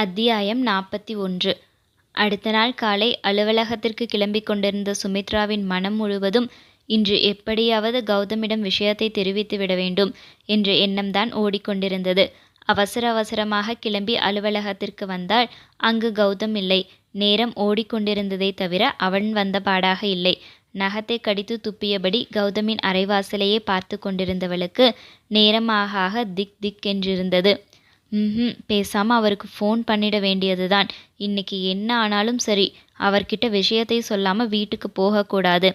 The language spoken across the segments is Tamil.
அத்தியாயம் நாற்பத்தி ஒன்று. அடுத்த நாள் காலை அலுவலகத்திற்கு கிளம்பிக் கொண்டிருந்த சுமித்ராவின் மனம் முழுவதும் இன்று எப்படியாவது கௌதமிடம் விஷயத்தை தெரிவித்து விட வேண்டும் என்ற எண்ணம்தான் ஓடிக்கொண்டிருந்தது. அவசர அவசரமாக கிளம்பி அலுவலகத்திற்கு வந்தால் அங்கு கௌதம் இல்லை. நேரம் ஓடிக்கொண்டிருந்ததை தவிர அவன் வந்த பாடாக இல்லை. நகத்தை கடித்து துப்பியபடி கௌதமின் அரைவாசலையே பார்த்து கொண்டிருந்தவளுக்கு நேரமாக திக் திக் என்றிருந்தது. ம் பேசாமல் அவருக்கு ஃபோன் பண்ணிட வேண்டியது தான் இன்னைக்கு என்ன ஆனாலும் சரி அவர்கிட்ட விஷயத்தை சொல்லாமல் வீட்டுக்கு போகக்கூடாது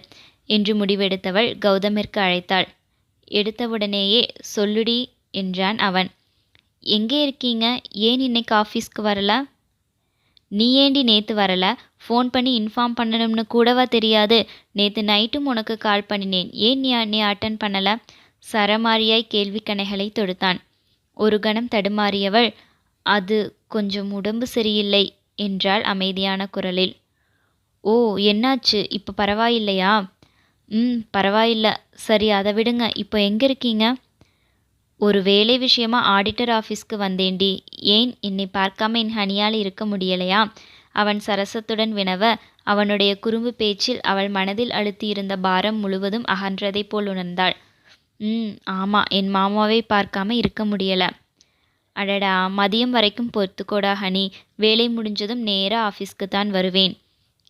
என்று முடிவெடுத்தவள் கௌதமிற்கு அழைத்தாள். எடுத்தவுடனேயே சொல்லுடி என்றான் அவன். எங்கே இருக்கீங்க? ஏன் இன்னைக்கு ஆஃபீஸ்க்கு வரல? நீ ஏண்டி நேற்று வரல? ஃபோன் பண்ணி இன்ஃபார்ம் பண்ணணும்னு கூடவா தெரியாது. நேற்று நைட்டும் உனக்கு கால் பண்ணினேன். ஏன் நீ நீ அட்டன் பண்ணல? சரமாரியாய் கேள்வி கணைகளை தொடுத்தான். ஒரு கணம் தடுமாறியவள் அது கொஞ்சம் உடம்பு சரியில்லை என்றாள் அமைதியான குரலில். ஓ என்னாச்சு? இப்போ பரவாயில்லையா? ம் பரவாயில்ல. சரி அதை விடுங்க. இப்போ எங்கே இருக்கீங்க? ஒரு வேலை விஷயமா ஆடிட்டர் ஆஃபீஸ்க்கு வந்தேன்டி. ஏன்? என்னை பார்க்காம என் ஹனியால் இருக்க முடியலையா? அவன் சரசத்துடன் வினவ அவனுடைய குறும்பு பேச்சில் அவள் மனதில் அழுத்தியிருந்த பாரம் முழுவதும் அகன்றதை போல் உணர்ந்தாள். ம் ஆமாம் என் மாமாவை பார்க்காம இருக்க முடியல. அடடா மதியம் வரைக்கும் பொறுத்துக்கோடா ஹனி. வேலை முடிஞ்சதும் நேராக ஆஃபீஸ்க்கு தான் வருவேன்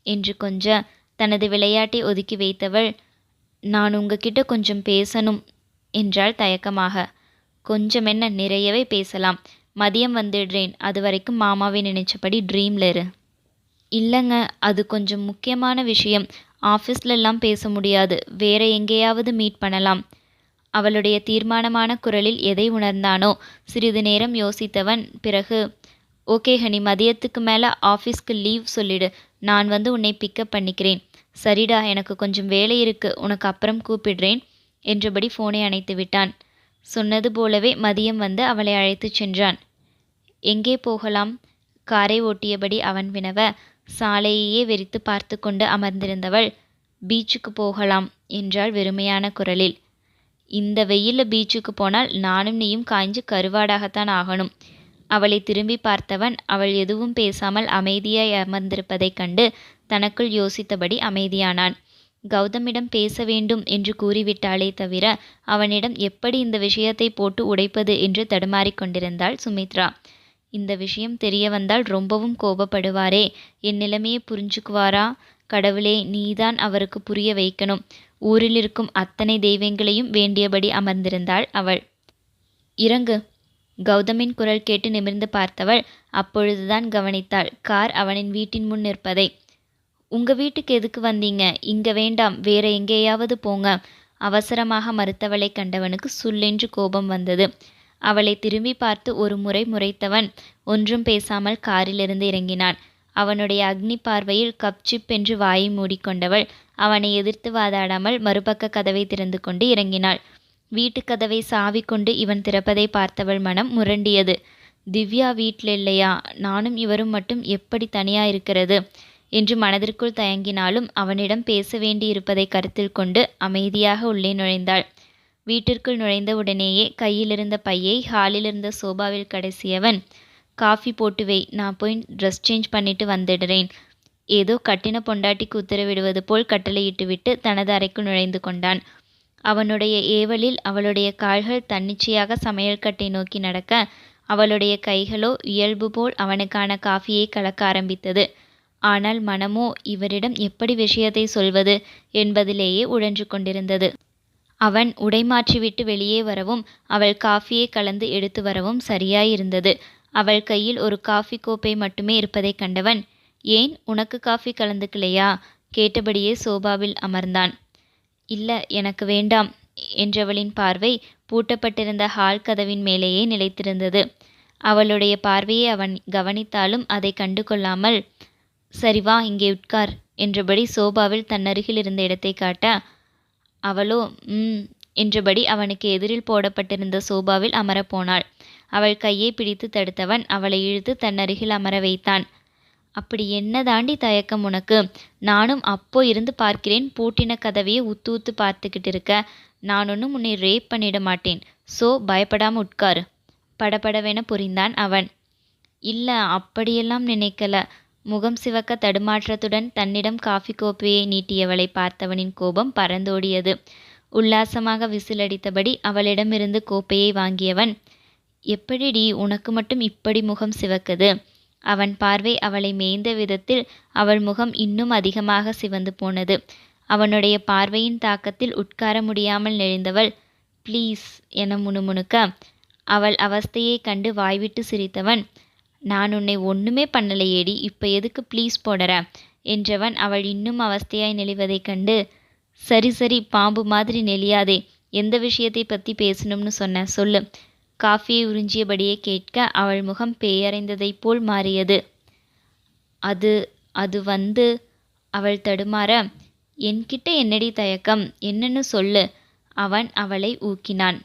என்று கொஞ்ச தனது விளையாட்டை ஒதுக்கி வைத்தவள் நான் உங்ககிட்ட கொஞ்சம் பேசணும் என்றாள் தயக்கமாக. கொஞ்சம் என்ன நிறையவே பேசலாம். மதியம் வந்துடுறேன். அது வரைக்கும் மாமாவை நினைச்சபடி ட்ரீம்ல இரு. இல்லைங்க அது கொஞ்சம் முக்கியமான விஷயம். ஆஃபீஸ்லெல்லாம் பேச முடியாது. வேற எங்கேயாவது மீட் பண்ணலாம். அவளுடைய தீர்மானமான குரலில் எதை உணர்ந்தானோ? சிறிது நேரம் யோசித்தவன் பிறகு ஓகே ஹனி மதியத்துக்கு மேலே ஆஃபீஸ்க்கு லீவ் சொல்லிடு. நான் வந்து உன்னை பிக்கப் பண்ணிக்கிறேன். சரிடா எனக்கு கொஞ்சம் வேலை இருக்கு. உனக்கு அப்புறம் கூப்பிடுறேன். என்றபடி ஃபோனை அணைத்து விட்டான். சொன்னது போலவே மதியம் வந்து அவளை அழைத்துச் சென்றான். எங்கே போகலாம்? காரை ஓட்டியபடி அவன் வினவ சாலையையே வெறித்து பார்த்து கொண்டு அமர்ந்திருந்தவள் பீச்சுக்கு போகலாம் என்றாள் வெறுமையான குரலில். இந்த வெயிலில் பீச்சுக்கு போனால் நானும் நீயும் காய்ஞ்சு கருவாடாகத்தான் ஆகணும். அவளை திரும்பி பார்த்தவன் அவள் எதுவும் பேசாமல் அமைதியாய் அமர்ந்திருப்பதைக் கண்டு தனக்குள் யோசித்தபடி அமைதியானான். கௌதமிடம் பேச வேண்டும் என்று கூறிவிட்டாளே தவிர அவனிடம் எப்படி இந்த விஷயத்தை போட்டு உடைப்பது என்று தடுமாறிக் கொண்டிருந்தாள் சுமித்ரா. இந்த விஷயம் தெரிய வந்தால் ரொம்பவும் கோபப்படுவாரே. என் நிலைமையை புரிஞ்சுக்குவாரா? கடவுளே நீதான் அவருக்கு புரிய வைக்கணும். ஊரில் இருக்கும் அத்தனை தெய்வங்களையும் வேண்டியபடி அமர்ந்திருந்தாள் அவள். இறங்கு. கௌதமின் குரல் கேட்டு நிமிர்ந்து பார்த்தவள் அப்பொழுதுதான் கவனித்தாள். கார் அவனின் வீட்டின் முன் நிற்பதை. உங்க வீட்டுக்கு எதுக்கு வந்தீங்க? இங்க வேண்டாம். வேற எங்கேயாவது போங்க. அவசரமாக மறுத்தவளை கண்டவனுக்கு சுல்லென்று கோபம் வந்தது. அவளை திரும்பி பார்த்து ஒரு முறை முறைத்தவன் ஒன்றும் பேசாமல் காரிலிருந்து இறங்கினான். அவனுடைய அக்னி பார்வையில் கப்சிப் என்று வாயை மூடிக்கொண்டவள் அவனை எதிர்த்து வாதாடாமல் மறுபக்க கதவை திறந்து கொண்டு இறங்கினாள். வீட்டு கதவை சாவி கொண்டு இவன் திறப்பதை பார்த்தவள் மனம் முரண்டியது. திவ்யா வீட்டில் இல்லையா நானும் இவரும் மட்டும் எப்படி தனியா இருக்கிறது? என்று மனதிற்குள் தயங்கினாலும் அவனிடம் பேச வேண்டி இருப்பதை கருத்தில் கொண்டு அமைதியாக உள்ளே நுழைந்தாள். வீட்டிற்குள் நுழைந்த உடனேயே கையிலிருந்த பையை ஹாலில் இருந்த சோபாவில் கடைசியவன் காஃபி போட்டு வை நான் போய் ட்ரெஸ் சேஞ்ச் பண்ணிட்டு வந்துடுறேன். ஏதோ கட்டின பொண்டாட்டிக்கு உத்தரவிடுவது போல் கட்டளையிட்டுவிட்டு தனது அறைக்கு நுழைந்து கொண்டான். அவனுடைய ஏவலில் அவளுடைய கால்கள் தன்னிச்சையாக சமையல் கட்டை நோக்கி நடக்க அவளுடைய கைகளோ இயல்பு போல் அவனுக்கான காஃபியை கலக்க ஆரம்பித்தது. ஆனால் மனமோ இவரிடம் எப்படி விஷயத்தை சொல்வது? என்பதிலேயே உழன்று கொண்டிருந்தது. அவன் உடை மாற்றிவிட்டு வெளியே வரவும் அவள் காஃபியை கலந்து எடுத்து வரவும் சரியாயிருந்தது. அவள் கையில் ஒரு காஃபி கோப்பை மட்டுமே இருப்பதைக் கண்டவன் ஏன் உனக்கு காஃபி கலந்துக்கலையா? கேட்டபடியே சோபாவில் அமர்ந்தான். இல்லை எனக்கு வேண்டாம் என்றவளின் பார்வை பூட்டப்பட்டிருந்த ஹால் கதவின் மேலேயே நிலைத்திருந்தது. அவளுடைய பார்வையை அவன் கவனித்தாலும் அதை கண்டு கொள்ளாமல் சரி வா இங்கே உட்கார் என்றபடி சோபாவில் தன்னருகில் இருந்த இடத்தை காட்ட அவளோ ம் என்றபடி அவனுக்கு எதிரில் போடப்பட்டிருந்த சோபாவில் அமரப்போனாள் அவள் கையை பிடித்து தடுத்தவன் அவளை இழுத்து தன்னருகில் அமர வைத்தான். அப்படி என்ன தாண்டி தயக்கம் உனக்கு? நானும் அப்போ இருந்து பார்க்கிறேன் பூட்டின கதவையே உத்து உத்து பார்த்துக்கிட்டு இருக்க. நான் ஒன்றும் உன்னை ரேப் பண்ணிட மாட்டேன். ஸோ பயப்படாமல் உட்காரு. படபடவென புரிந்தான் அவன். இல்ல அப்படியெல்லாம் நினைக்கல. முகம் சிவக்க தடுமாற்றத்துடன் தன்னிடம் காஃபி கோப்பையை நீட்டியவளை பார்த்தவனின் கோபம் பறந்தோடியது. உல்லாசமாக விசிலடித்தபடி அவளிடமிருந்து கோப்பையை வாங்கியவன் எப்படிடி உனக்கு மட்டும் இப்படி முகம் சிவக்குது? அவன் பார்வை அவளை மேய்ந்த விதத்தில் அவள் முகம் இன்னும் அதிகமாக சிவந்து போனது. அவனுடைய பார்வையின் தாக்கத்தில் உட்கார முடியாமல் நெழிந்தவள் ப்ளீஸ் என முணுமுணுக்க அவள் அவஸ்தையை கண்டு வாய்விட்டு சிரித்தவன் நான் உன்னை ஒண்ணுமே பண்ணலையேடி இப்ப எதுக்கு ப்ளீஸ் போடற? என்றவன் அவள் இன்னும் அவஸ்தையாய் நெளிவதைக் கண்டு சரி சரி பாம்பு மாதிரி நெளியாதே எந்த விஷயத்தை பத்தி பேசணும்னு சொன்ன சொல்லு. காஃபியை உறிஞ்சியபடியே கேட்க அவள் முகம் பேயறைந்ததைப் போல் மாறியது. அது அது வந்து அவள் தடுமாற என்கிட்ட என்னடி தயக்கம்? என்னன்னு சொல்லு அவன் அவளை ஊக்கினான்.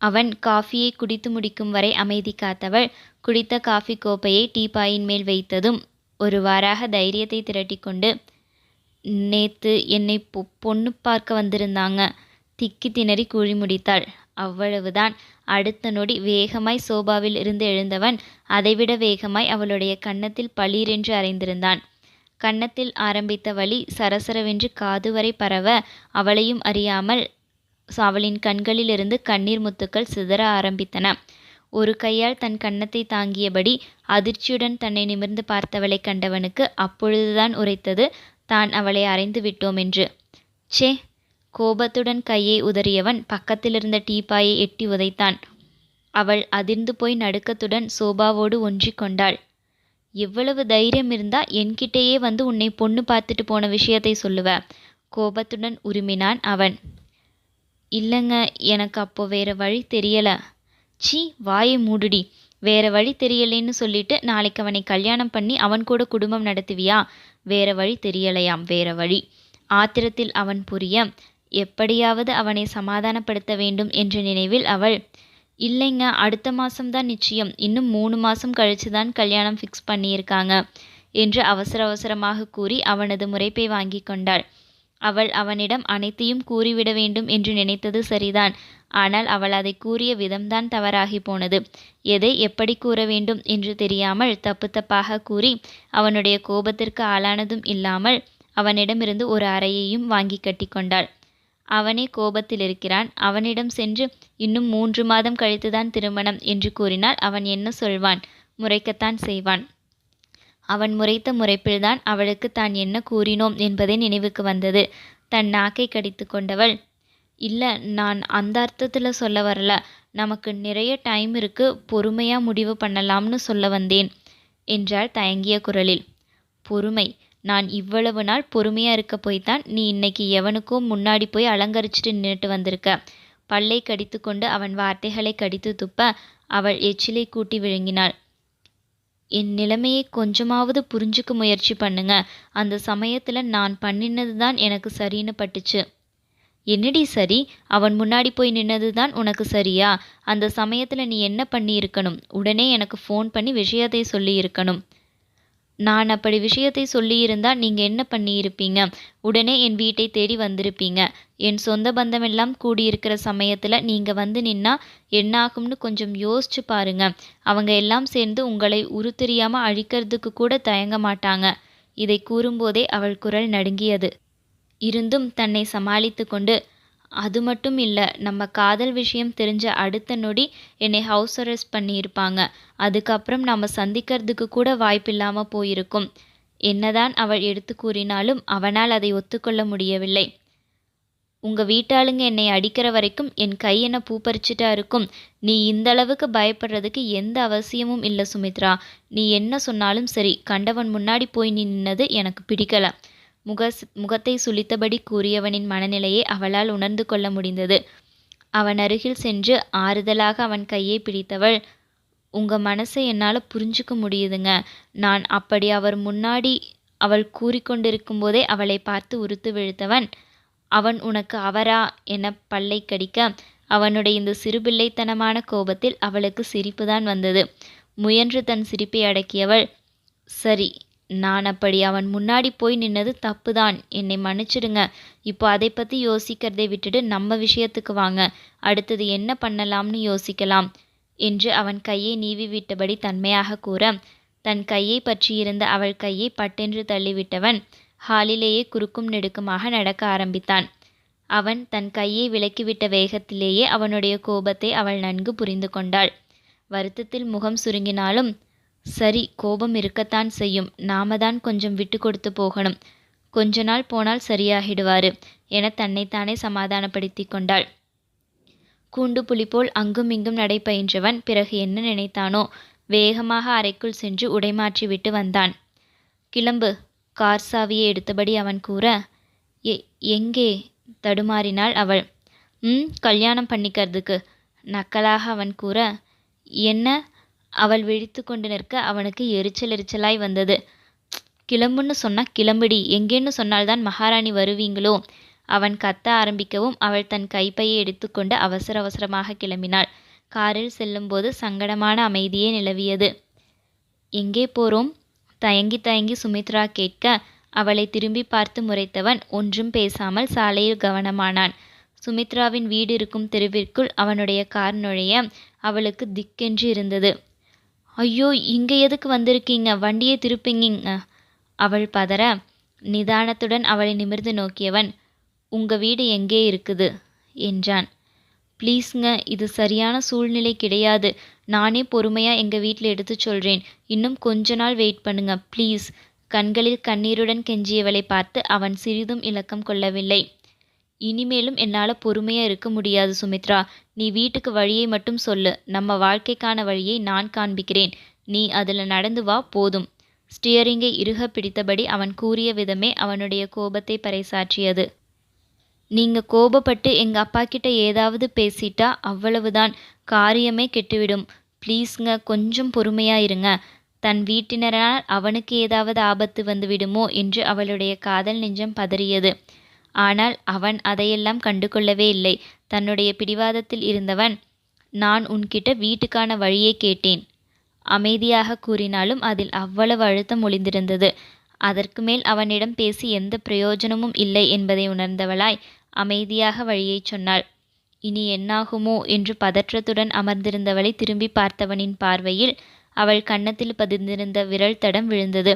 அவன் காஃபியை குடித்து முடிக்கும் வரை அமைதி காத்தவள் குடித்த காஃபி கோப்பையை டீப்பாயின் மேல் வைத்ததும் ஒருவாறாக தைரியத்தை திரட்டிக்கொண்டு நேத்து என்னை பொ பொண்ணு பார்க்க வந்திருந்தாங்க திக்கி திணறி கூழி முடித்தாள். அவ்வளவுதான். அடுத்த நொடி வேகமாய் சோபாவில் இருந்து எழுந்தவன் அதைவிட வேகமாய் அவளுடைய கன்னத்தில் பளீரென்று அறைந்திருந்தான். கன்னத்தில் ஆரம்பித்த வழி சரசரவென்று காது வரை பரவ அவளையும் அறியாமல் அவளின் கண்களிலிருந்து கண்ணீர் முத்துக்கள் சிதற ஆரம்பித்தன. ஒரு கையால் தன் கன்னத்தை தாங்கியபடி அதிர்ச்சியுடன் தன்னை நிமிர்ந்து பார்த்தவளை கண்டவனுக்கு அப்பொழுதுதான் உரைத்தது தான் அவளை அறைந்து விட்டோம் என்று. சே கோபத்துடன் கையை உதறியவன் பக்கத்திலிருந்த டீப்பாயை எட்டி உதைத்தான். அவள் அதிர்ந்து போய் நடுக்கத்துடன் சோபாவோடு ஒன்றிக் கொண்டாள். எவ்வளவு தைரியம் இருந்தா என்கிட்டேயே வந்து உன்னை பொண்ணு பார்த்துட்டு போன விஷயத்தை சொல்லுவ கோபத்துடன் உருமினான் அவன். இல்லைங்க எனக்கு அப்போ வேற வழி தெரியல. சீ வாயை மூடுடி. வேற வழி தெரியலேன்னு சொல்லிட்டு நாளைக்கு அவனை கல்யாணம் பண்ணி அவன் கூட குடும்பம் நடத்துவியா? வேற வழி தெரியலையாம் வேற வழி. ஆத்திரத்தில் அவன் புரிய எப்படியாவது அவனை சமாதானப்படுத்த வேண்டும் என்ற நினைவில் அவள் இல்லைங்க அடுத்த மாதம்தான் நிச்சயம். இன்னும் மூணு மாதம் கழிச்சு தான் கல்யாணம் ஃபிக்ஸ் பண்ணியிருக்காங்க என்று அவசர அவசரமாக கூறி அவனது முறைப்பை வாங்கி கொண்டாள். அவள் அவனிடம் அனைத்தையும் கூறிவிட வேண்டும் என்று நினைத்தது சரிதான். ஆனால் அவள் அதை கூறிய விதம்தான் தவறாகி போனது. எதை எப்படி கூற வேண்டும் என்று தெரியாமல் தப்பு தப்பாக கூறி அவனுடைய கோபத்திற்கு ஆளானதும் இல்லாமல் அவனிடமிருந்து ஒரு அறையையும் வாங்கி கட்டி கொண்டாள். அவனே கோபத்தில் இருக்கிறான் அவனிடம் சென்று இன்னும் மூன்று மாதம் கழித்துதான் திருமணம் என்று கூறினால் அவன் என்ன சொல்வான்? முறைக்கத்தான் செய்வான். அவன் முறைத்த முறைப்பில்தான் அவளுக்கு தான் என்ன கூறினோம் என்பதே நினைவுக்கு வந்தது. தன் நாக்கை கடித்து கொண்டவள் இல்லை நான் அந்த அர்த்தத்தில் சொல்ல வரல. நமக்கு நிறைய டைம் இருக்கு பொறுமையாக முடிவு பண்ணலாம்னு சொல்ல வந்தேன் என்றாள் தயங்கிய குரலில். பொறுமை நான் இவ்வளவு நாள் பொறுமையாக இருக்க போய் தான் நீ இன்னைக்கு எவனுக்கும் முன்னாடி போய் அலங்கரிச்சிட்டு நின்றுட்டு வந்திருக்க? பல்லை கடித்து கொண்டு அவன் வார்த்தைகளை கடித்து துப்ப அவள் எச்சிலை கூட்டி விழுங்கினாள். என் நிலைமையை கொஞ்சமாவது புரிஞ்சுக்க முயற்சி பண்ணுங்க. அந்த சமயத்தில் நான் பண்ணினது தான் எனக்கு சரின்னு பட்டுச்சு. என்னடி சரி? அவன் முன்னாடி போய் நின்னது தான் உனக்கு சரியா? அந்த சமயத்தில் நீ என்ன பண்ணியிருக்கணும்? உடனே எனக்கு ஃபோன் பண்ணி விஷயத்தை சொல்லியிருக்கணும். நான் அப்படி விஷயத்தை சொல்லியிருந்தால் நீங்கள் என்ன பண்ணியிருப்பீங்க? உடனே என் வீட்டை தேடி வந்திருப்பீங்க. என் சொந்த பந்தமெல்லாம் கூடியிருக்கிற சமயத்தில் நீங்கள் வந்து நின்னா என்னாகும்னு கொஞ்சம் யோசிச்சு பாருங்க. அவங்க எல்லாம் சேர்ந்து உங்களை உருத்தெரியாமல் அழிக்கிறதுக்கு கூட தயங்க மாட்டாங்க. இதை கூறும்போதே அவள் குரல் நடுங்கியது. இருந்தும் தன்னை சமாளித்து கொண்டு அது மட்டும் இல்லை நம்ம காதல் விஷயம் தெரிஞ்ச அடுத்த நொடி என்னை ஹவுஸ் அரெஸ்ட் பண்ணியிருப்பாங்க. அதுக்கப்புறம் நம்ம சந்திக்கிறதுக்கு கூட வாய்ப்பில்லாமல் போயிருக்கும். என்னதான் அவள் எடுத்து கூறினாலும் அவனால் அதை ஒத்துக்கொள்ள முடியவில்லை. உங்கள் வீட்டாளுங்க என்னை அடிக்கிற வரைக்கும் என் கை என்ன பறிச்சுட்டா இருக்கும். நீ இந்த அளவுக்கு பயப்படுறதுக்கு எந்த அவசியமும் இல்லை சுமித்ரா. நீ என்ன சொன்னாலும் சரி கண்டவன் முன்னாடி போய் நின்னது எனக்கு பிடிக்கல. முக முகத்தை சுளித்தபடி கூறியவனின் மனநிலையை அவளால் உணர்ந்து கொள்ள முடிந்தது. அவன் அருகில் சென்று ஆறுதலாக அவன் கையை பிடித்தவள் உங்க மனசை என்னால் புரிஞ்சுக்க முடியுதுங்க. நான் அப்படி அவர் முன்னாடி அவள் கூறிக்கொண்டிருக்கும் போதே அவளை பார்த்து உறுத்து விழுத்தவன். அவன் உனக்கு அவரா என பல்லை கடிக்க அவனுடைய இந்த சிறுபிள்ளைத்தனமான கோபத்தில் அவளுக்கு சிரிப்புதான் வந்தது. முயன்று தன் சிரிப்பை அடக்கியவள் சரி நான் அப்படி அவன் முன்னாடி போய் நின்னது தப்புதான். என்னை மன்னிச்சிடுங்க. இப்போ அதை பற்றி யோசிக்கிறதை விட்டுட்டு நம்ம விஷயத்துக்கு வாங்க. அடுத்தது என்ன பண்ணலாம்னு யோசிக்கலாம் என்று அவன் கையை நீவி விட்டபடி தன்மையாக கூற தன் கையை பற்றியிருந்த அவள் கையை பட்டென்று தள்ளிவிட்டவன் ஹாலிலேயே குறுக்கும் நெடுக்குமாக நடக்க ஆரம்பித்தான். அவன் தன் கையை விலக்கிவிட்ட வேகத்திலேயே அவனுடைய கோபத்தை அவள் நன்கு புரிந்து கொண்டாள். வருத்தத்தில் முகம் சுருங்கினாலும் சரி கோபம் இருக்கத்தான் செய்யும். நாம தான் கொஞ்சம் விட்டு கொடுத்து போகணும். கொஞ்ச நாள் போனால் சரியாகிடுவாரு என தன்னைத்தானே சமாதானப்படுத்தி கொண்டாள். கூண்டு புலி போல் அங்கும் இங்கும் நடைபயின்றவன் பிறகு என்ன நினைத்தானோ வேகமாக அறைக்குள் சென்று உடைமாற்றி விட்டு வந்தான். கிளம்பு கார் சாவியை எடுத்தபடி அவன் கூற எ எங்கே? தடுமாறினாள் அவள். ம் கல்யாணம் பண்ணிக்கிறதுக்கு. நக்கலாக அவன் கூற என்ன? அவள் விழித்து கொண்டு நிற்க அவனுக்கு எரிச்சல் எரிச்சலாய் வந்தது. கிளம்புன்னு சொன்னா கிளம்புடி. எங்கேன்னு சொன்னால்தான் மகாராணி வருவீங்களோ? அவன் கத்த ஆரம்பிக்கவும் அவள் தன் கைப்பையை எடுத்துக்கொண்டு அவசர அவசரமாக கிளம்பினாள். காரில் செல்லும்போது சங்கடமான அமைதியே நிலவியது. எங்கே போறோம்? தயங்கி தயங்கி சுமித்ரா கேட்க அவளை திரும்பி பார்த்து முறைத்தவன் ஒன்றும் பேசாமல் சாலையில் கவனமானான். சுமித்ராவின் வீடு இருக்கும் தெருவிற்குள் அவனுடைய கார் நுழைய அவளுக்கு திக்கென்று இருந்தது. ஐயோ இங்கே எதுக்கு வந்திருக்கீங்க? வண்டியை திருப்பிங்க அவள் பதற. நிதானத்துடன் அவளை நிமிர்ந்து நோக்கியவன் உங்க வீடு எங்கே இருக்குது? என்றான். ப்ளீஸ்ங்க இது சரியான சூழ்நிலை கிடையாது. நானே பொறுமையாக எங்கள் வீட்டில் எடுத்து சொல்கிறேன் இன்னும் கொஞ்ச நாள் வெயிட் பண்ணுங்க ப்ளீஸ். கண்களில் கண்ணீருடன் கெஞ்சியவளை பார்த்து அவன் சிறிதும் இலக்கம் கொள்ளவில்லை. இனிமேலும் என்னால் பொறுமையாக இருக்க முடியாது சுமித்ரா. நீ வீட்டுக்கு வழியை மட்டும் சொல்லு. நம்ம வாழ்க்கைக்கான வழியை நான் காண்பிக்கிறேன். நீ அதில் நடந்து வா போதும். ஸ்டியரிங்கை இறுக பிடித்தபடி அவன் கூறிய விதமே அவனுடைய கோபத்தை பறைசாற்றியது. நீங்க கோபப்பட்டு எங்க அப்பா கிட்ட ஏதாவது பேசிட்டா அவ்வளவுதான். காரியமே கெட்டுவிடும். ப்ளீஸ்ங்க கொஞ்சம் பொறுமையா இருங்க. தன் வீட்டினரால் அவனுக்கு ஏதாவது ஆபத்து வந்து விடுமோ என்று அவளுடைய காதல் நெஞ்சம் பதறியது. ஆனால் அவன் அதையெல்லாம் கண்டு கொள்ளவே இல்லை. தன்னுடைய பிடிவாதத்தில் இருந்தவன் நான் உன்கிட்ட வீட்டுக்கான வழியே கேட்டேன் அமைதியாக கூறினாலும் அதில் அவ்வளவு அழுத்தம் ஒளிந்திருந்தது. அதற்கு மேல் அவனிடம் பேசி எந்த பிரயோஜனமும் இல்லை என்பதை உணர்ந்தவளாய் அமைதியாக வழியை சொன்னாள். இனி என்னாகுமோ என்று பதற்றத்துடன் அமர்ந்திருந்தவளை திரும்பி பார்த்தவனின் பார்வையில் அவள் கன்னத்தில் பதிந்திருந்த விரல் தடம் விழுந்தது.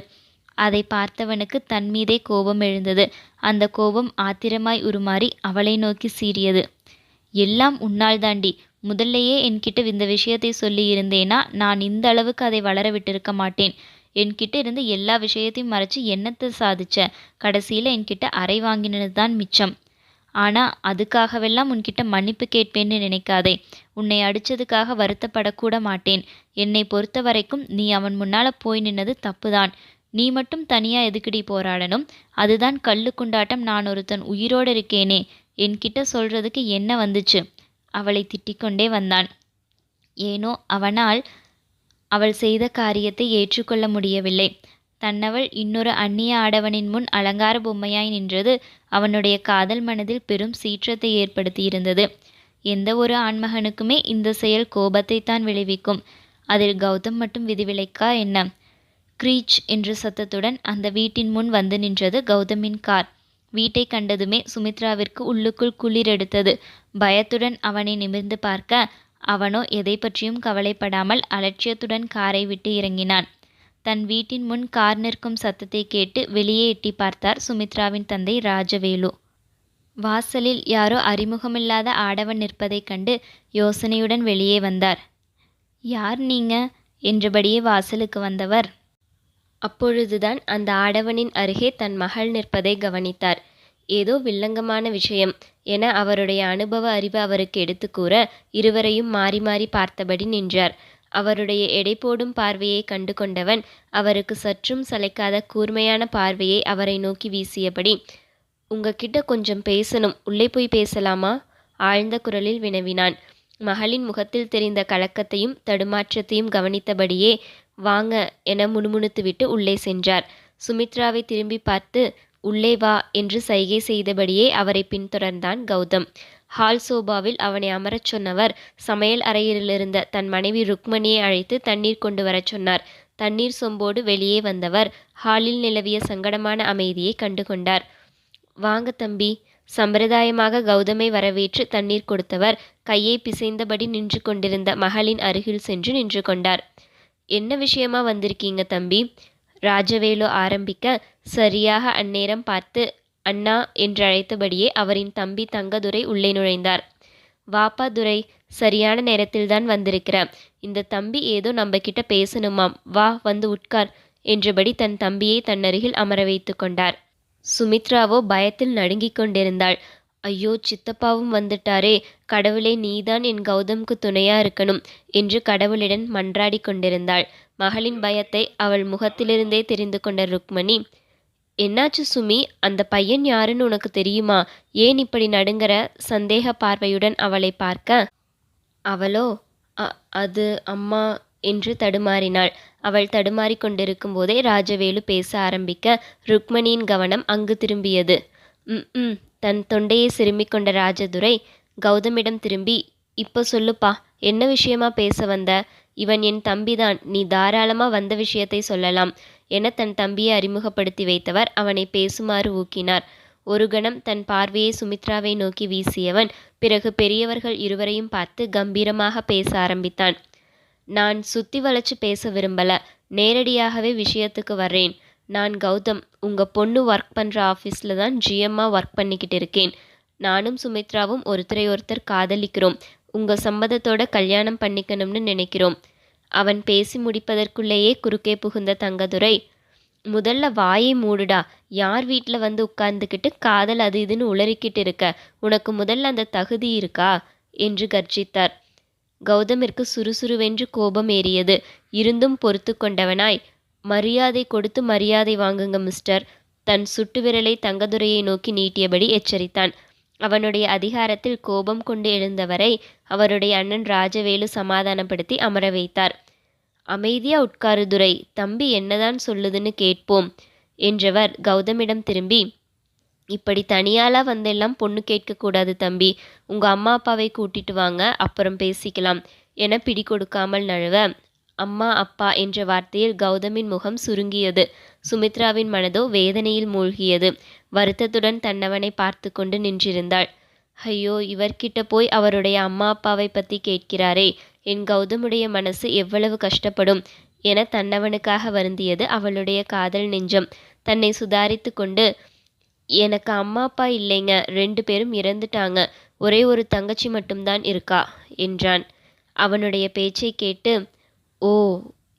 அதை பார்த்தவனுக்கு தன்மீதே கோபம் எழுந்தது. அந்த கோபம் ஆத்திரமாய் உருமாறி அவளை நோக்கி சீறியது. எல்லாம் உன்னால் தாண்டி. முதல்லையே என்கிட்ட இந்த விஷயத்தை சொல்லி இருந்தேனா? நான் இந்த அளவுக்கு அதை வளர விட்டிருக்க மாட்டேன். என்கிட்ட இருந்து எல்லா விஷயத்தையும் மறைச்சு என்னத்தை சாதிச்ச? கடைசியில் என்கிட்ட அறை வாங்கினது தான் மிச்சம். ஆனா அதுக்காகவெல்லாம் உன்கிட்ட மன்னிப்பு கேட்பேன்னு நினைக்காதே. உன்னை அடிச்சதுக்காக வருத்தப்படக்கூட மாட்டேன். என்னை பொறுத்த வரைக்கும் நீ அவன் முன்னால போய் நின்னது தப்புதான். நீ மட்டும் தனியா எதுக்குடி போராடணும்? அதுதான் கள்ளுக்குண்டாட்டம். நான் ஒருத்தன் உயிரோடு இருக்கேனே. என்கிட்ட சொல்றதுக்கு என்ன வந்துச்சு? அவளை திட்டிக்கொண்டே வந்தான். ஏனோ அவனால் அவள் செய்த காரியத்தை ஏற்றுக்கொள்ள முடியவில்லை. தன்னவள் இன்னொரு அந்நிய ஆடவனின் முன் அலங்கார பொம்மையாய் நின்றது அவனுடைய காதல் மனதில் பெரும் சீற்றத்தை ஏற்படுத்தியிருந்தது. எந்த ஒரு ஆண்மகனுக்குமே இந்த செயல் கோபத்தை தான் விளைவிக்கும். அதில் கௌதம் மட்டும் விதிவிலைக்கா என்ன? க்ரீச் என்ற சத்தத்துடன் அந்த வீட்டின் முன் வந்து நின்றது கௌதமின் கார். வீட்டை கண்டதுமே சுமித்ராவிற்கு உள்ளுக்குள் குளிர் எடுத்தது. பயத்துடன் அவனை நிமிர்ந்து பார்க்க அவனோ எதை பற்றியும் கவலைப்படாமல் அலட்சியத்துடன் காரை விட்டு இறங்கினான். தன் வீட்டின் முன் கார் நிற்கும் சத்தத்தை கேட்டு வெளியே எட்டி பார்த்தார் சுமித்ராவின் தந்தை ராஜவேலு. வாசலில் யாரோ அறிமுகமில்லாத ஆடவன் நிற்பதைக் கண்டு யோசனையுடன் வெளியே வந்தார். யார் நீங்க? என்றபடியே வாசலுக்கு வந்தவர் அப்பொழுதுதான் அந்த ஆடவனின் அருகே தன் மகள் நிற்பதை கவனித்தார். ஏதோ வில்லங்கமான விஷயம் என அவருடைய அனுபவ அறிவு அவருக்கு எடுத்து கூற இருவரையும் மாறி மாறி பார்த்தபடி நின்றார். அவருடைய எடை போடும் பார்வையை கண்டு கொண்டவன் அவருக்கு சற்றும் சளைக்காத கூர்மையான பார்வையை அவரை நோக்கி வீசியபடி உங்ககிட்ட கொஞ்சம் பேசணும் உள்ளே போய் பேசலாமா? ஆழ்ந்த குரலில் வினவினான். மகளின் முகத்தில் தெரிந்த கலக்கத்தையும் தடுமாற்றத்தையும் கவனித்தபடியே வாங்க என முணுமுணுத்துவிட்டு உள்ளே சென்றார். சுமித்ராவை திரும்பி பார்த்து உள்ளே வா என்று சைகை செய்தபடியே அவரை பின்தொடர்ந்தான் கௌதம். ஹால் சோபாவில் அவனை அமரச் சொன்னவர் சமையல் அறையிலிருந்த தன் மனைவி ருக்மணியை அழைத்து தண்ணீர் கொண்டு வரச் சொன்னார். தண்ணீர் சொம்போடு வெளியே வந்தவர் ஹாலில் நிலவிய சங்கடமான அமைதியை கண்டு கொண்டார் வாங்க தம்பி சம்பிரதாயமாக கௌதமை வரவேற்று தண்ணீர் கொடுத்தவர். கையை பிசைந்தபடி நின்று கொண்டிருந்த மகளின் அருகில் சென்று நின்று கொண்டார். என்ன விஷயமா வந்திருக்கீங்க தம்பி ராஜவேலு ஆரம்பிக்க சரியாக அந்நேரம் பார்த்து அண்ணா என்று அழைத்தபடியே அவரின் தம்பி தங்கதுரை உள்ளே நுழைந்தார். வாப்பா துரை சரியான நேரத்தில்தான் வந்திருக்கிற. இந்த தம்பி ஏதோ நம்ம கிட்ட பேசணுமாம். வா வந்து உட்கார் என்றபடி தன் தம்பியை தன்னருகில் அமர வைத்து கொண்டார். சுமித்ராவோ பயத்தில் நடுங்கிக் கொண்டிருந்தாள். ஐயோ சித்தப்பாவும் வந்துட்டாரே. கடவுளே நீதான் என் கௌதம்க்கு துணையா இருக்கணும் என்று கடவுளிடம் மன்றாடி கொண்டிருந்தாள். மகளின் பயத்தை அவள் முகத்திலிருந்தே தெரிந்து கொண்ட ருக்மணி என்னாச்சு சுமி? அந்த பையன் யாருன்னு உனக்கு தெரியுமா? ஏன் இப்படி நடுங்கிற? சந்தேக பார்வையுடன் அவளை பார்க்க. அவளோ? "அ- அது அம்மா என்று தடுமாறினாள். அவள் தடுமாறிக் கொண்டிருக்கும் போதே ராஜவேலு பேச ஆரம்பிக்க ருக்மணியின் கவனம் அங்கு திரும்பியது. ம் ம் தன் தொண்டையை சிறுமிக் கொண்ட ராஜதுரை கௌதமிடம் திரும்பி இப்போ சொல்லுப்பா என்ன விஷயமா பேச வந்த? இவன் என் தம்பிதான் நீ தாராளமா வந்த விஷயத்தை சொல்லலாம் என தன் தம்பியை அறிமுகப்படுத்தி வைத்தவர் அவனை பேசுமாறு ஊக்கினார். ஒரு கணம் தன் பார்வையை சுமித்ராவை நோக்கி வீசியவன் பிறகு பெரியவர்கள் இருவரையும் பார்த்து கம்பீரமாக பேச ஆரம்பித்தான். நான் சுத்தி வளைச்சு பேச விரும்பல. நேரடியாகவே விஷயத்துக்கு வர்றேன். நான் கௌதம் உங்க பொண்ணு ஒர்க் பண்ற ஆஃபீஸில் தான் ஜிஎம்மா ஒர்க் பண்ணிக்கிட்டு இருக்கேன். நானும் சுமித்ராவும் ஒருத்தரை ஒருத்தர் காதலிக்கிறோம். உங்க சம்மதத்தோட கல்யாணம் பண்ணிக்கணும்னு நினைக்கிறோம். அவன் பேசி முடிப்பதற்குள்ளேயே குறுக்கே புகுந்த தங்கதுரை முதல்ல வாயை மூடுடா. யார் வீட்டில் வந்து உட்கார்ந்துக்கிட்டு காதல் அது இதுன்னு உளறிக்கிட்டு இருக்க? உனக்கு முதல்ல அந்த தகுதி இருக்கா? என்று கர்ஜித்தார். கௌதமிற்கு சுறுசுறுவென்று கோபம் ஏறியது. இருந்தும் பொறுத்து கொண்டவனாய். மரியாதை கொடுத்து மரியாதை வாங்குங்க மிஸ்டர். தன் சுட்டு விரலை தங்கதுரையை நோக்கி நீட்டியபடி எச்சரித்தான். அவனுடைய அதிகாரத்தில் கோபம் கொண்டு எழுந்தவரை அவருடைய அண்ணன் ராஜவேலு சமாதானப்படுத்தி அமர வைத்தார். அமைதியா உட்காரு துரை. தம்பி என்னதான் சொல்லுதுன்னு கேட்போம் என்றவர் கௌதமிடம் திரும்பி இப்படி தனியாளா வந்தெல்லாம் பொண்ணு கேட்கக்கூடாது தம்பி. உங்கள் அம்மா அப்பாவை கூட்டிட்டு வாங்க. அப்புறம் பேசிக்கலாம். என பிடி கொடுக்காமல் நழுவ அம்மா அப்பா என்ற வார்த்தையில் கௌதமின் முகம் சுருங்கியது. சுமித்ராவின் மனதோ வேதனையில் மூழ்கியது. வருத்தத்துடன் தன்னவனை பார்த்து கொண்டு நின்றிருந்தாள். ஐயோ இவர்கிட்ட போய் அவருடைய அம்மா அப்பாவை பற்றி கேட்கிறாரே. என் கௌதமுடைய மனசு எவ்வளவு கஷ்டப்படும் என தன்னவனுக்காக வருந்தியது அவளுடைய காதல் நெஞ்சம். தன்னை சுதாரித்து கொண்டு எனக்கு அம்மா அப்பா இல்லைங்க. ரெண்டு பேரும் இறந்துட்டாங்க. ஒரே ஒரு தங்கச்சி மட்டும்தான் இருக்கா? என்றான். அவனுடைய பேச்சை கேட்டு ஓ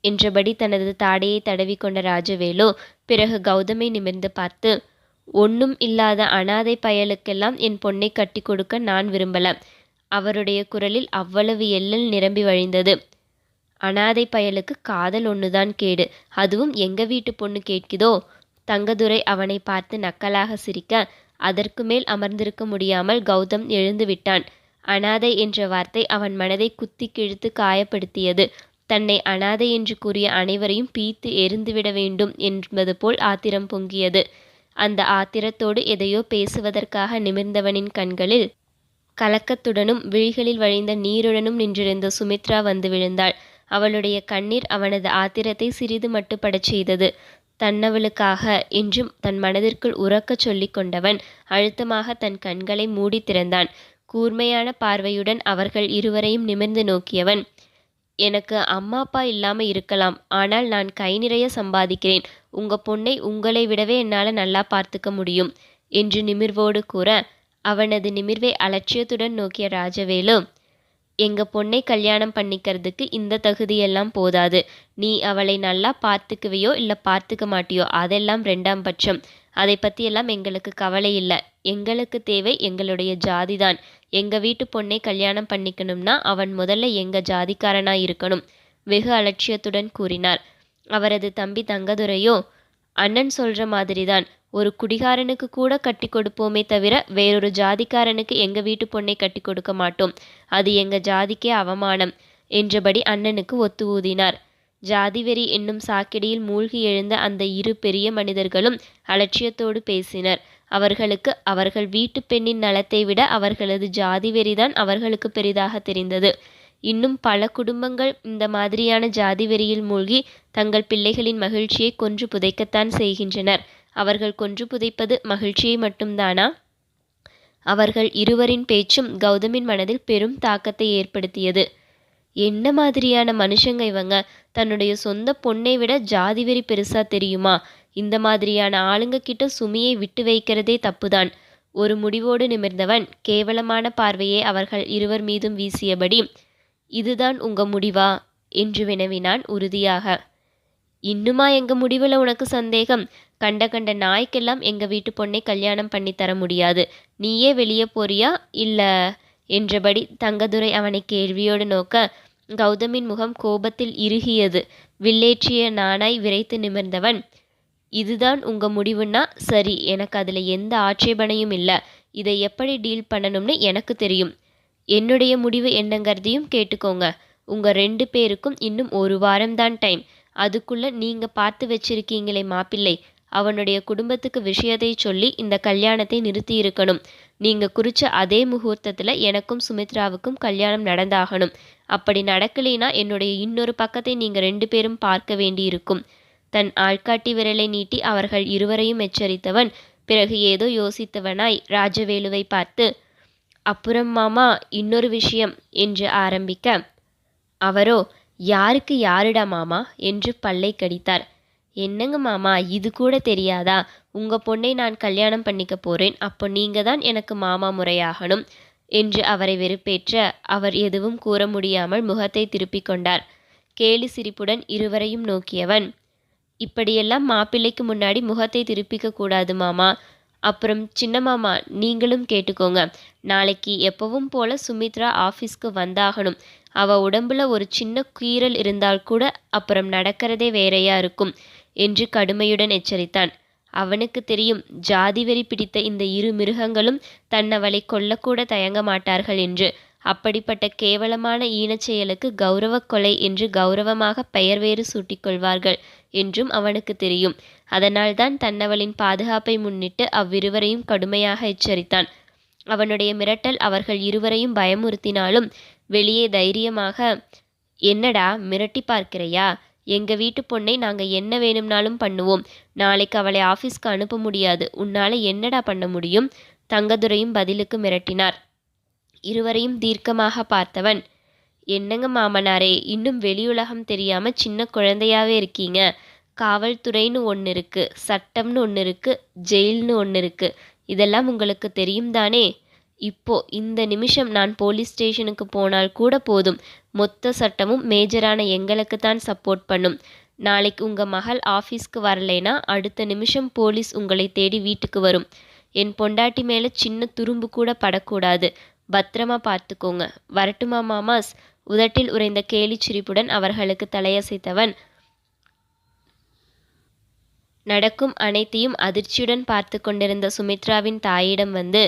என்றபடி தனது தாடையை தடவிக்கொண்ட ராஜவேலு பிறகு கௌதமை நிமிர்ந்து பார்த்து ஒன்றும் இல்லாத அனாதை பயலுக்கெல்லாம் என் பொண்ணை கட்டி கொடுக்க நான் விரும்பல. அவருடைய குரலில் அவ்வளவு எள்ளல் நிரம்பி வழிந்தது. அனாதை பயலுக்கு காதல் ஒண்ணுதான் கேடு. அதுவும் எங்க வீட்டு பொண்ணு கேட்குதோ? தங்கதுரை அவனை பார்த்து நக்கலாக சிரிக்க அதற்கு மேல் அமர்ந்திருக்க முடியாமல் கௌதம் எழுந்து விட்டான். அனாதை என்ற வார்த்தை அவன் மனதை குத்தி கிழித்து காயப்படுத்தியது. தன்னை அனாதை என்று கூறிய அனைவரையும் பீத்து எரிந்துவிட வேண்டும் என்பது போல் ஆத்திரம் பொங்கியது. அந்த ஆத்திரத்தோடு எதையோ பேசுவதற்காக நிமிர்ந்தவனின் கண்களில் கலக்கத்துடனும் விழிகளில் வழிந்த நீருடனும் நின்றிருந்த சுமித்ரா வந்து விழுந்தாள். அவளுடைய கண்ணீர் அவனது ஆத்திரத்தை சிறிது மட்டுப்படச் செய்தது. தன்னவளுக்காக என்றும் தன் மனதிற்குள் உறக்கச் சொல்லிக் கொண்டவன் அழுத்தமாக தன் கண்களை மூடி திறந்தான். கூர்மையான பார்வையுடன் அவர்கள் இருவரையும் நிமிர்ந்து நோக்கியவன் எனக்கு அம்மா அப்பா இல்லாமல் இருக்கலாம். ஆனால் நான் கை நிறைய சம்பாதிக்கிறேன். உங்க பொண்ணை உங்களை விடவே என்னால் நல்லா பார்த்துக்க முடியும் என்று நிமிர்வோடு கூற அவனது நிமிர்வை அலட்சியத்துடன் நோக்கிய ராஜவேலு எங்கள் பொண்ணை கல்யாணம் பண்ணிக்கிறதுக்கு இந்த தகுதியெல்லாம் போதாது. நீ அவளை நல்லா பார்த்துக்குவையோ இல்லை பார்த்துக்க மாட்டியோ அதெல்லாம் ரெண்டாம் பட்சம். அதை பற்றியெல்லாம் எங்களுக்கு கவலை இல்லை. எங்களுக்கு தேவை எங்களுடைய ஜாதி தான் எங்கள் வீட்டு பொண்ணை கல்யாணம் பண்ணிக்கணும்னா அவன் முதல்ல எங்கள் ஜாதிக்காரனாக இருக்கணும். வெகு அலட்சியத்துடன் கூறினார். அவரது தம்பி தங்கதுரையோ அண்ணன் சொல்ற மாதிரிதான். ஒரு குடிகாரனுக்கு கூட கட்டி கொடுப்போமே தவிர வேறொரு ஜாதிக்காரனுக்கு எங்க வீட்டு பொண்ணை கட்டி கொடுக்க மாட்டோம். அது எங்க ஜாதிக்கே அவமானம் என்றபடி அண்ணனுக்கு ஒத்து ஊதினார். ஜாதிவெறி என்னும் சாக்கடியில் மூழ்கி எழுந்த அந்த இரு பெரிய மனிதர்களும் அலட்சியத்தோடு பேசினர். அவர்களுக்கு அவர்கள் வீட்டு பெண்ணின் நலத்தை விட அவர்களது ஜாதிவெறிதான் அவர்களுக்கு பெரிதாக தெரிந்தது. இன்னும் பல குடும்பங்கள் இந்த மாதிரியான ஜாதி வெறியில் மூழ்கி தங்கள் பிள்ளைகளின் மகிழ்ச்சியை கொன்று புதைக்கத்தான் செய்கின்றனர். அவர்கள் கொன்று புதைப்பது மகிழ்ச்சியை மட்டும்தானா? அவர்கள் இருவரின் பேச்சும் கௌதமின் மனதில் பெரும் தாக்கத்தை ஏற்படுத்தியது. என்ன மாதிரியான மனுஷங்க இவங்க? தன்னுடைய சொந்த பொண்ணை விட ஜாதி வெறி பெருசா தெரியுமா? இந்த மாதிரியான ஆளுங்க கிட்ட சுமியை விட்டு வைக்கிறதே தப்புதான். ஒரு முடிவோடு நிமிர்ந்தவன் கேவலமான பார்வையை அவர்கள் இருவர் மீதும் வீசியபடி இதுதான் உங்க முடிவா? என்று வினவினான் உறுதியாக. இன்னுமா எங்க முடிவுல உனக்கு சந்தேகம்? கண்ட கண்ட நாய்க்கெல்லாம் எங்க வீட்டு பொண்ணை கல்யாணம் பண்ணி தர முடியாது. நீயே வெளியே போறியா? இல்ல? என்றபடி தங்கதுரை அவனை கேள்வியோடு நோக்க கௌதமின் முகம் கோபத்தில் இறுகியது. வில்லேற்றிய நானாய் விரைத்து நிமிர்ந்தவன் இதுதான் உங்க முடிவுன்னா? சரி எனக்கு அதுல எந்த ஆட்சேபனையும் இல்லை. இதை எப்படி டீல் பண்ணணும்னு எனக்கு தெரியும். என்னுடைய முடிவு என்னங்கிறதையும் கேட்டுக்கோங்க. உங்கள் ரெண்டு பேருக்கும் இன்னும் ஒரு வாரம்தான் டைம். அதுக்குள்ளே நீங்கள் பார்த்து வச்சிருக்கீங்களே மாப்பிள்ளை. அவனுடைய குடும்பத்துக்கு விஷயத்தை சொல்லி இந்த கல்யாணத்தை நிறுத்தி இருக்கணும். நீங்கள் குறித்த அதே முகூர்த்தத்தில் எனக்கும் சுமித்ராவுக்கும் கல்யாணம் நடந்தாகணும். அப்படி நடக்கலைனா என்னுடைய இன்னொரு பக்கத்தை நீங்கள் ரெண்டு பேரும் பார்க்க வேண்டியிருக்கும். தன் ஆள்காட்டி விரலை நீட்டி அவர்கள் இருவரையும் எச்சரித்தவன். பிறகு ஏதோ யோசித்தவனாய் ராஜவேலுவை பார்த்து அப்புறம் மாமா இன்னொரு விஷயம் என்று ஆரம்பிக்க அவரோ யாருக்கு யாருடா மாமா? என்று பல்லை கடித்தார். என்னங்க மாமா இது கூட தெரியாதா? உங்க பொண்ணை நான் கல்யாணம் பண்ணிக்க போறேன் அப்போ நீங்க தான் எனக்கு மாமா முறையாகணும் என்று அவரை வெறுப்பேற்ற அவர் எதுவும் கூற முடியாமல் முகத்தை திருப்பிக் கொண்டார். கேலி சிரிப்புடன் இருவரையும் நோக்கியவன் இப்படியெல்லாம் மாப்பிள்ளைக்கு முன்னாடி முகத்தை திருப்பிக்க கூடாது மாமா. அப்புறம் சின்ன மாமா நீங்களும் கேட்டுக்கோங்க. நாளைக்கு எப்பவும் போல சுமித்ரா ஆஃபீஸ்க்கு வந்தாகணும். அவ உடம்புல ஒரு சின்ன கீறல் இருந்தால் கூட அப்புறம் நடக்கிறதே வேறையா இருக்கும் என்று கடுமையுடன் எச்சரித்தான். அவனுக்கு தெரியும் ஜாதி வெறி பிடித்த இந்த இரு மிருகங்களும் தன்னவளை கொல்லக்கூட தயங்க மாட்டார்கள் என்று. அப்படிப்பட்ட கேவலமான ஈனச் செயலுக்கு கௌரவ கொலை என்று கௌரவமாக பெயர் வேறு சூட்டிக்கொள்வார்கள் என்றும் அவனுக்கு தெரியும். அதனால்தான் தன்னவளின் பாதுகாப்பை முன்னிட்டு அவ்விருவரையும் கடுமையாக எச்சரித்தான். அவனுடைய மிரட்டல் அவர்கள் இருவரையும் பயமுறுத்தினாலும் வெளியே தைரியமாக என்னடா மிரட்டி பார்க்கிறையா? எங்க வீட்டு பொண்ணை நாங்க என்ன வேணும்னாலும் பண்ணுவோம். நாளைக்கு அவளை ஆஃபீஸ்க்கு அனுப்ப முடியாது. உன்னால என்னடா பண்ண முடியும்? தங்கதுரையும் பதிலுக்கு மிரட்டினார். இருவரையும் தீர்க்கமாக பார்த்தவன் என்னங்க மாமனாரே இன்னும் வெளியுலகம் தெரியாம சின்ன குழந்தையாவே இருக்கீங்க. காவல்துறைன்னு ஒன்று இருக்குது சட்டம்னு ஒன்று இருக்குது ஜெயில்னு ஒன்று இருக்குது இதெல்லாம் உங்களுக்கு தெரியும் தானே இப்போ இந்த நிமிஷம் நான் போலீஸ் ஸ்டேஷனுக்கு போனால் கூட போதும். மொத்த சட்டமும் மேஜரான எங்களுக்கு தான் சப்போர்ட் பண்ணும். நாளைக்கு உங்கள் மகள் ஆஃபீஸ்க்கு வரலைனா அடுத்த நிமிஷம் போலீஸ் உங்களை தேடி வீட்டுக்கு வரும். என் பொண்டாட்டி மேலே சின்ன துரும்பு கூட படக்கூடாது. பத்திரமா பார்த்துக்கோங்க வரட்டுமா மாமாஸ்? உதட்டில் உறைந்த கேலி சிரிப்புடன் அவர்களுக்கு தலையசைத்தவன் நடக்கும் அனைத்தையும் அதிர்ச்சியுடன் பார்த்து கொண்டிருந்த சுமித்ராவின் தாயிடம் வந்து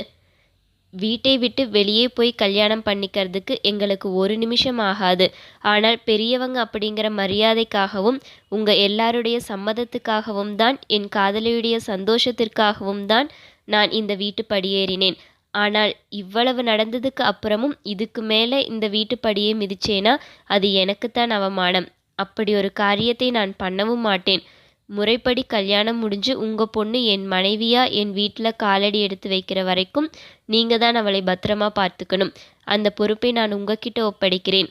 வீட்டை விட்டு வெளியே போய் கல்யாணம் பண்ணிக்கிறதுக்கு எங்களுக்கு ஒரு நிமிஷம் ஆகாது. ஆனால் பெரியவங்க அப்படிங்கிற மரியாதைக்காகவும் உங்க எல்லாருடைய சம்மதத்துக்காகவும் தான் என் காதலியுடைய சந்தோஷத்திற்காகவும் தான் நான் இந்த வீட்டு படியேறினேன். ஆனால் இவ்வளவு நடந்ததுக்கு அப்புறமும் இதுக்கு மேலே இந்த வீட்டு படியை மிதிச்சேனா? அது எனக்குத்தான் அவமானம். அப்படி ஒரு காரியத்தை நான் பண்ணவும் மாட்டேன். முறைப்படி கல்யாணம் முடிஞ்சு உங்கள் பொண்ணு என் மனைவியாக என் வீட்டில் காலடி எடுத்து வைக்கிற வரைக்கும் நீங்கள் தான் அவளை பத்திரமா பார்த்துக்கணும். அந்த பொறுப்பை நான் உங்ககிட்ட ஒப்படைக்கிறேன்.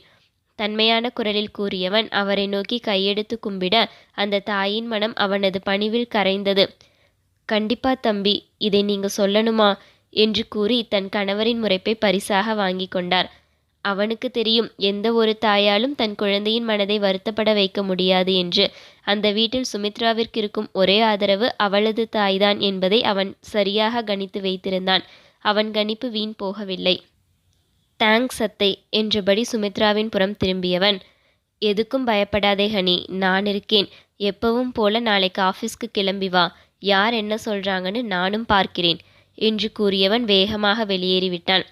தன்மையான குரலில் கூறியவன் அவரை நோக்கி கையெடுத்து கும்பிட அந்த தாயின் மனம் அவனது பணிவில் கரைந்தது. கண்டிப்பா தம்பி இதை நீங்க சொல்லணுமா? என்று கூறி தன் கணவரின் முறைப்பை பரிசாக வாங்கி கொண்டார். அவனுக்கு தெரியும். எந்த ஒரு தாயாலும் தன் குழந்தையின் மனதை வருத்தப்பட வைக்க முடியாது என்று. அந்த வீட்டில் சுமித்ராவிற்கு இருக்கும் ஒரே ஆதரவு அவளது தாய்தான் என்பதை அவன் சரியாக கணித்து வைத்திருந்தான். அவன் கணிப்பு வீண் போகவில்லை. தேங்க்ஸ் அத்தை என்றபடி சுமித்ராவின் புறம் திரும்பியவன். எதுக்கும் பயப்படாதே ஹனி நான் இருக்கேன். எப்பவும் போல நாளைக்கு ஆஃபீஸ்க்கு கிளம்பி வா. யார் என்ன சொல்றாங்கன்னு நானும் பார்க்கிறேன் என்று கூறியவன் வேகமாக வெளியேறிவிட்டான்.